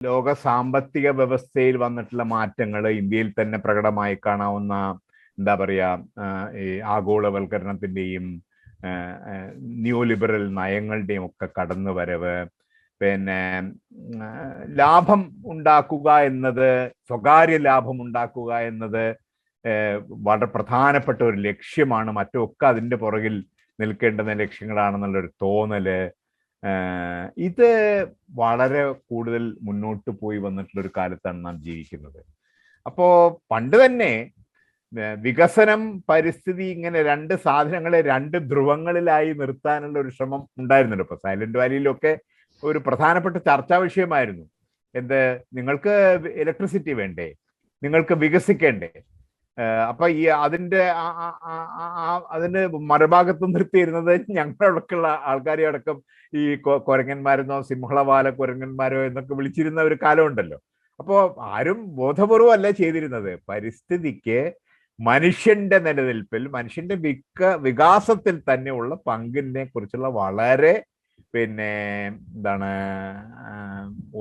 ലോക സാമ്പത്തിക വ്യവസ്ഥയിൽ വന്നിട്ടുള്ള മാറ്റങ്ങൾ ഇന്ത്യയിൽ തന്നെ പ്രകടമായി കാണാവുന്ന എന്താ പറയുക ഈ ആഗോളവൽക്കരണത്തിന്റെയും ന്യൂ ലിബറൽ നയങ്ങളുടെയും ഒക്കെ കടന്നു വരവ് പിന്നെ ലാഭം ഉണ്ടാക്കുക എന്നത് സ്വകാര്യ ലാഭം ഉണ്ടാക്കുക എന്നത് വളരെ പ്രധാനപ്പെട്ട ഒരു ലക്ഷ്യമാണ്. മറ്റൊക്കെ അതിന്റെ പുറകിൽ നിൽക്കേണ്ടുന്ന ലക്ഷ്യങ്ങളാണെന്നുള്ളൊരു തോന്നൽ ഇത് വളരെ കൂടുതൽ മുന്നോട്ട് പോയി വന്നിട്ടുള്ള ഒരു കാലത്താണ് നാം ജീവിക്കുന്നത്. അപ്പോ പണ്ട് തന്നെ വികസനം പരിസ്ഥിതി ഇങ്ങനെ രണ്ട് സാധനങ്ങളെ രണ്ട് ധ്രുവങ്ങളിലായി നിർത്താനുള്ള ഒരു ശ്രമം ഉണ്ടായിരുന്നല്ലോ. ഇപ്പൊ സൈലന്റ് വാലിയിലൊക്കെ ഒരു പ്രധാനപ്പെട്ട ചർച്ചാ വിഷയമായിരുന്നു. എന്ത് നിങ്ങൾക്ക് ഇലക്ട്രിസിറ്റി വേണ്ടേ? നിങ്ങൾക്ക് വികസിക്കേണ്ടേ? അപ്പൊ ഈ അതിന്റെ അതിന് മറുഭാഗത്ത് നിർത്തിയിരുന്നത് ഞങ്ങളടക്കമുള്ള ആൾക്കാരെ അടക്കം ഈ കൊരങ്ങന്മാരെന്നോ കുരങ്ങന്മാരെന്നോ സിംഹളവാല കുരങ്ങന്മാരോ എന്നൊക്കെ വിളിച്ചിരുന്ന ഒരു കാലമുണ്ടല്ലോ. അപ്പോൾ ആരും ബോധപൂർവം അല്ല ചെയ്തിരുന്നത്. പരിസ്ഥിതിക്ക് മനുഷ്യന്റെ നിലനിൽപ്പിൽ മനുഷ്യന്റെ വിക വികാസത്തിൽ തന്നെയുള്ള പങ്കിനെ കുറിച്ചുള്ള വളരെ പിന്നെ എന്താണ്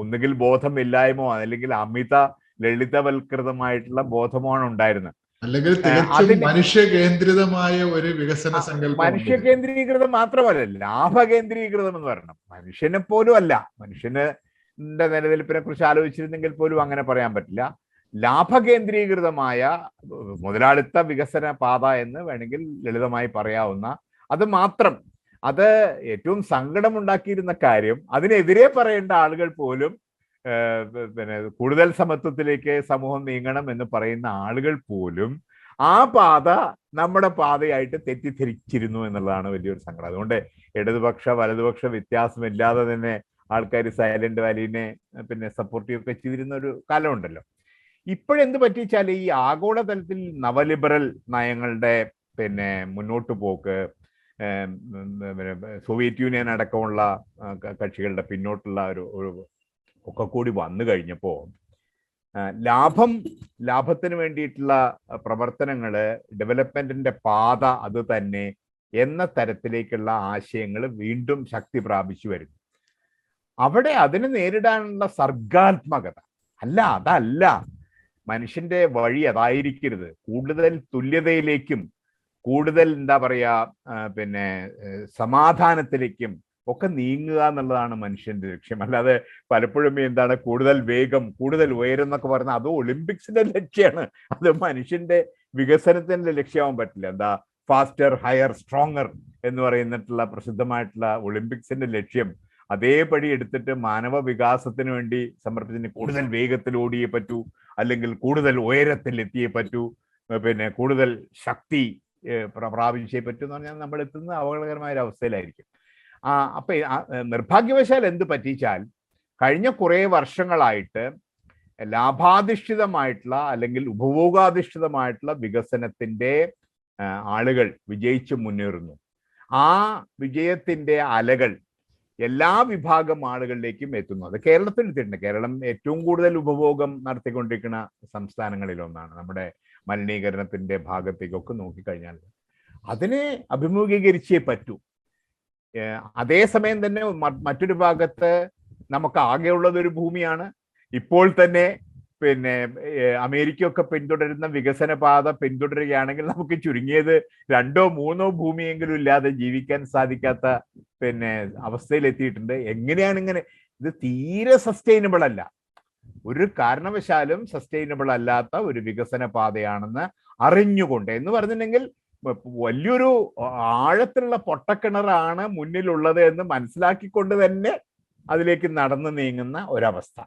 ഒന്നുകിൽ ബോധമില്ലായ്മോ അല്ലെങ്കിൽ അമിത ലളിതവൽകൃതമായിട്ടുള്ള ബോധമാണ് ഉണ്ടായിരുന്നത്. അല്ലെങ്കിൽ തികച്ചും മനുഷ്യ കേന്ദ്രിതമായ ഒരു വികസന സങ്കല്പം മനുഷ്യ കേന്ദ്രീകൃതം മാത്രമല്ല ലാഭ കേന്ദ്രീകൃതം എന്ന് പറയണം. മനുഷ്യനെ പോലും അല്ല. മനുഷ്യന് നിലനിൽപ്പിനെ കുറിച്ച് ആലോചിച്ചിരുന്നെങ്കിൽ പോലും അങ്ങനെ പറയാൻ പറ്റില്ല. ലാഭ കേന്ദ്രീകൃതമായ മുതലാളിത്ത വികസന പാത എന്ന് വേണമെങ്കിൽ ലളിതമായി പറയാവുന്ന അത് മാത്രം. അത് ഏറ്റവും സങ്കടമുണ്ടാക്കിയിരുന്ന കാര്യം അതിനെതിരെ പറയേണ്ട ആളുകൾ പോലും പിന്നെ കൂടുതൽ സമത്വത്തിലേക്ക് സമൂഹം നീങ്ങണം എന്ന് പറയുന്ന ആളുകൾ പോലും ആ പാത നമ്മുടെ പാതയായിട്ട് തെറ്റിദ്ധരിച്ചിരുന്നു എന്നുള്ളതാണ് വലിയൊരു സങ്കടം. അതുകൊണ്ട് ഇടതുപക്ഷ വലതുപക്ഷ വ്യത്യാസമില്ലാതെ തന്നെ ആൾക്കാർ സൈലന്റ് വാലിനെ പിന്നെ സപ്പോർട്ട് ചെയ്യുകയൊക്കെ ചെയ്തിരുന്ന ഒരു കാലമുണ്ടല്ലോ. ഇപ്പോഴെന്ത് പറ്റിച്ചാൽ ഈ ആഗോളതലത്തിൽ നവലിബറൽ നയങ്ങളുടെ പിന്നെ മുന്നോട്ട് പോക്ക് സോവിയറ്റ് യൂണിയൻ അടക്കമുള്ള കക്ഷികളുടെ പിന്നോട്ടുള്ള ഒരു ഒക്കെ കൂടി വന്നു കഴിഞ്ഞപ്പോൾ ലാഭം ലാഭത്തിന് വേണ്ടിയിട്ടുള്ള പ്രവർത്തനങ്ങൾ ഡെവലപ്മെന്റിന്റെ പാത അത് തന്നെ എന്ന തരത്തിലേക്കുള്ള ആശയങ്ങൾ വീണ്ടും ശക്തി പ്രാപിച്ചു വരുന്നു. അവിടെ അതിനെ നേരിടാനുള്ള സർഗാത്മകത അല്ല അതല്ല. മനുഷ്യന്റെ വഴി അതായിരിക്കരുത്. കൂടുതൽ തുല്യതയിലേക്കും കൂടുതൽ എന്താ പറയുക പിന്നെ സമാധാനത്തിലേക്കും ഒക്കെ നീങ്ങുക എന്നുള്ളതാണ് മനുഷ്യന്റെ ലക്ഷ്യം. അല്ലാതെ പലപ്പോഴും എന്താണ് കൂടുതൽ വേഗം കൂടുതൽ ഉയരം എന്നൊക്കെ പറഞ്ഞാൽ അത് ഒളിമ്പിക്സിന്റെ ലക്ഷ്യമാണ്. അത് മനുഷ്യന്റെ വികസനത്തിന്റെ ലക്ഷ്യമാവാൻ പറ്റില്ല. എന്താ? ഫാസ്റ്റർ ഹയർ സ്ട്രോങ്ങർ എന്ന് പറയുന്നിട്ടുള്ള പ്രസിദ്ധമായിട്ടുള്ള ഒളിമ്പിക്സിന്റെ ലക്ഷ്യം. അതേപടി എടുത്തിട്ട് മാനവ വികാസത്തിന് വേണ്ടി സമർപ്പിച്ചതിന് കൂടുതൽ വേഗത്തിൽ ഓടിയേ പറ്റൂ അല്ലെങ്കിൽ കൂടുതൽ ഉയരത്തിൽ എത്തിയേ പറ്റൂ പിന്നെ കൂടുതൽ ശക്തി പ്രാപിച്ചേ പറ്റൂ എന്ന് പറഞ്ഞാൽ നമ്മൾ എത്തുന്ന അപകടകരമായ ഒരു അവസ്ഥയിലായിരിക്കും. അപ്പൊ നിർഭാഗ്യവശാൽ എന്ത് പറ്റിച്ചാൽ കഴിഞ്ഞ കുറേ വർഷങ്ങളായിട്ട് ലാഭാധിഷ്ഠിതമായിട്ടുള്ള അല്ലെങ്കിൽ ഉപഭോഗാധിഷ്ഠിതമായിട്ടുള്ള വികസനത്തിന്റെ ആളുകൾ വിജയിച്ച് മുന്നേറുന്നു. ആ വിജയത്തിന്റെ അലകൾ എല്ലാ വിഭാഗം ആളുകളിലേക്കും എത്തുന്നു. അത് കേരളത്തിൽ എത്തിയിട്ടുണ്ട്. കേരളം ഏറ്റവും കൂടുതൽ ഉപഭോഗം നടത്തിക്കൊണ്ടിരിക്കുന്ന സംസ്ഥാനങ്ങളിലൊന്നാണ്. നമ്മുടെ മലിനീകരണത്തിന്റെ ഭാഗത്തേക്കൊക്കെ നോക്കിക്കഴിഞ്ഞാൽ. അതിനെ അഭിമുഖീകരിച്ചേ പറ്റൂ. അതേസമയം തന്നെ മറ്റൊരു ഭാഗത്ത് നമുക്ക് ആകെയുള്ളത് ഒരു ഭൂമിയാണ്. ഇപ്പോൾ തന്നെ പിന്നെ അമേരിക്കയൊക്കെ പിന്തുടരുന്ന വികസന പാത പിന്തുടരുകയാണെങ്കിൽ നമുക്ക് ചുരുങ്ങിയത് രണ്ടോ മൂന്നോ ഭൂമിയെങ്കിലും ഇല്ലാതെ ജീവിക്കാൻ സാധിക്കാത്ത പിന്നെ അവസ്ഥയിൽ എത്തിയിട്ടുണ്ട് എങ്ങനെയാണ് ഇങ്ങനെ? ഇത് തീരെ സസ്റ്റൈനബിൾ അല്ല. ഒരു കാരണവശാലും സസ്റ്റൈനബിൾ അല്ലാത്ത ഒരു വികസന പാതയാണെന്ന് അറിഞ്ഞുകൊണ്ട് എന്ന് പറഞ്ഞിട്ടുണ്ടെങ്കിൽ വലിയൊരു ആഴത്തിലുള്ള പൊട്ടക്കിണറാണ് മുന്നിലുള്ളത് എന്ന് മനസ്സിലാക്കിക്കൊണ്ട് തന്നെ അതിലേക്ക് നടന്നു നീങ്ങുന്ന ഒരവസ്ഥ.